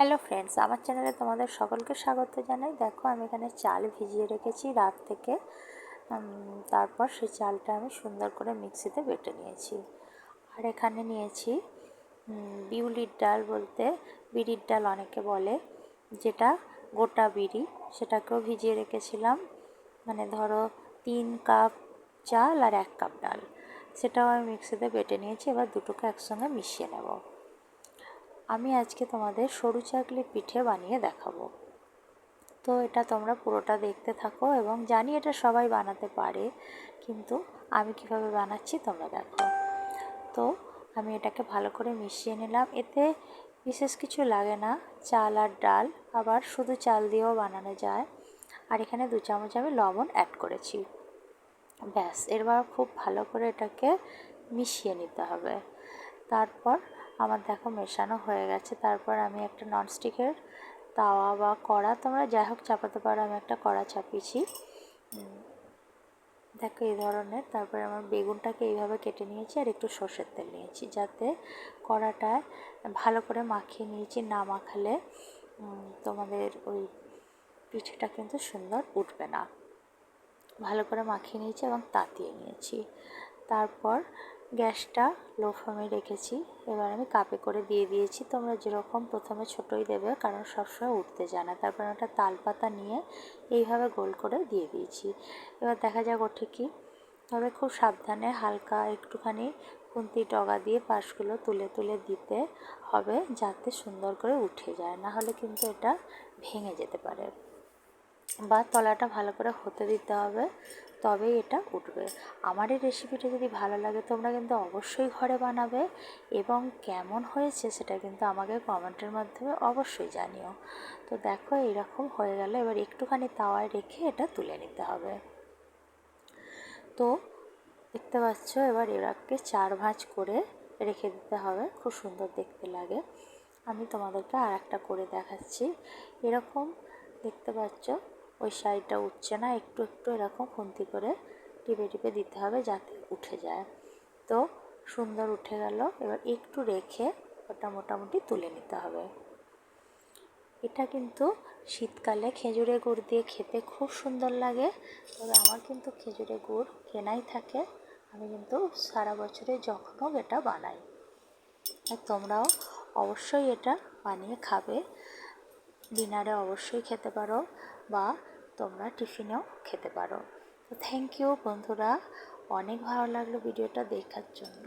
Hello friends আমার চ্যানেলে তোমাদের সকলকে স্বাগত জানাই। দেখো, আমি এখানে চাল ভিজিয়ে রেখেছি রাত থেকে। তারপর সেই চালটা আমি সুন্দর করে মিক্সিতে বেটে নিয়েছি। আর এখানে নিয়েছি বিউলির ডাল বলতে, বিড়ির ডাল অনেকে বলে, যেটা গোটা বিড়ি। সেটাকেও ভিজিয়ে রেখেছিলাম। মানে ধরো, তিন কাপ চাল আর এক কাপ ডাল। সেটাও আমি মিক্সিতে বেটে নিয়েছি। এবার দুটোকে একসঙ্গে মিশিয়ে নেব। আমি আজকে তোমাদের সরু চাকলি পিঠে বানিয়ে দেখাবো। তো এটা তোমরা পুরোটা দেখতে থাকো এবং জানি এটা সবাই বানাতে পারে, কিন্তু আমি কীভাবে বানাচ্ছি তোমরা দেখো। তো আমি এটাকে ভালো করে মিশিয়ে নিলাম। এতে বিশেষ কিছু লাগে না, চাল আর ডাল, আবার শুধু চাল দিয়েও বানানো যায়। আর এখানে দু চামচ আমি লবণ অ্যাড করেছি। ব্যাস এরবার খুব ভালো করে এটাকে মিশিয়ে নিতে হবে। তারপর আমার দেখো মেশানো হয়ে গেছে। তারপর আমি একটা ননস্টিকের তাওয়া বা কড়া, তোমরা যাই হোক চাপাতে পারো, আমি একটা কড়া চাপিয়েছি। দেখো এই ধরনের। তারপরে আমার বেগুনটাকে এইভাবে কেটে নিয়েছি আর একটু সর্ষের তেল নিয়েছি, যাতে কড়াটায় ভালো করে মাখিয়ে নিয়েছি না মাখালে তোমাদের ওই পিঠেটা কিন্তু সুন্দর উঠবে না। ভালো করে মাখিয়ে নিয়েছি এবং তাতিয়ে নিয়েছি। তারপর গ্যাসটা লো ফ্লেমে রেখেছি। এবার আমি কাপে করে দিয়ে দিয়েছি। তোমরা যেরকম প্রথমে ছোটোই দেবে, কারণ সবসময় উঠতে যায় না। তারপর একটা তাল পাতা নিয়ে এইভাবে গোল করে দিয়ে দিয়েছি। এবার দেখা যাক ওঠে কি। তবে খুব সাবধানে হালকা একটুখানি খুন্তি ডগা দিয়ে পাশগুলো তুলে তুলে দিতে হবে, যাতে সুন্দর করে উঠে যায়। না হলে কিন্তু এটা ভেঙে যেতে পারে। বা তলাটা ভালো করে হতে দিতে হবে, তবেই এটা উঠবে। আমার এই রেসিপিটা যদি ভালো লাগে, তোমরা কিন্তু অবশ্যই ঘরে বানাবে এবং কেমন হয়েছে সেটা কিন্তু আমাকে কমেন্টের মাধ্যমে অবশ্যই জানিও। তো দেখো, এইরকম হয়ে গেল। এবার একটুখানি তাওয়ায় রেখে এটা তুলে নিতে হবে। তো দেখতে পাচ্ছ, এবার এরাকে চার ভাঁজ করে রেখে দিতে হবে। খুব সুন্দর দেখতে লাগে। আমি তোমাদেরকে আর একটা করে দেখাচ্ছি। এরকম দেখতে পাচ্ছ ওই সাইডটা উঠছে না, একটু একটু এরকম খুন্তি করে টিপে টিপে দিতে হবে যাতে উঠে যায়। তো সুন্দর উঠে গেল, এবার একটু রেখে ওটা মোটামুটি তুলে নিতে হবে। এটা কিন্তু শীতকালে খেজুরে গুড় দিয়ে খেতে খুব সুন্দর লাগে, তবে আমার কিন্তু খেজুরে গুড় কেনাই থাকে। আমি কিন্তু সারা বছরে যখন হোক এটা বানাই। আর তোমরাও অবশ্যই এটা বানিয়ে খাবে। ডিনারে অবশ্যই খেতে পারো। বা তোমরা টিফিনেও খেতে পারো। তো থ্যাংক ইউ বন্ধুরা, অনেক ভালো লাগল ভিডিওটা দেখার জন্য।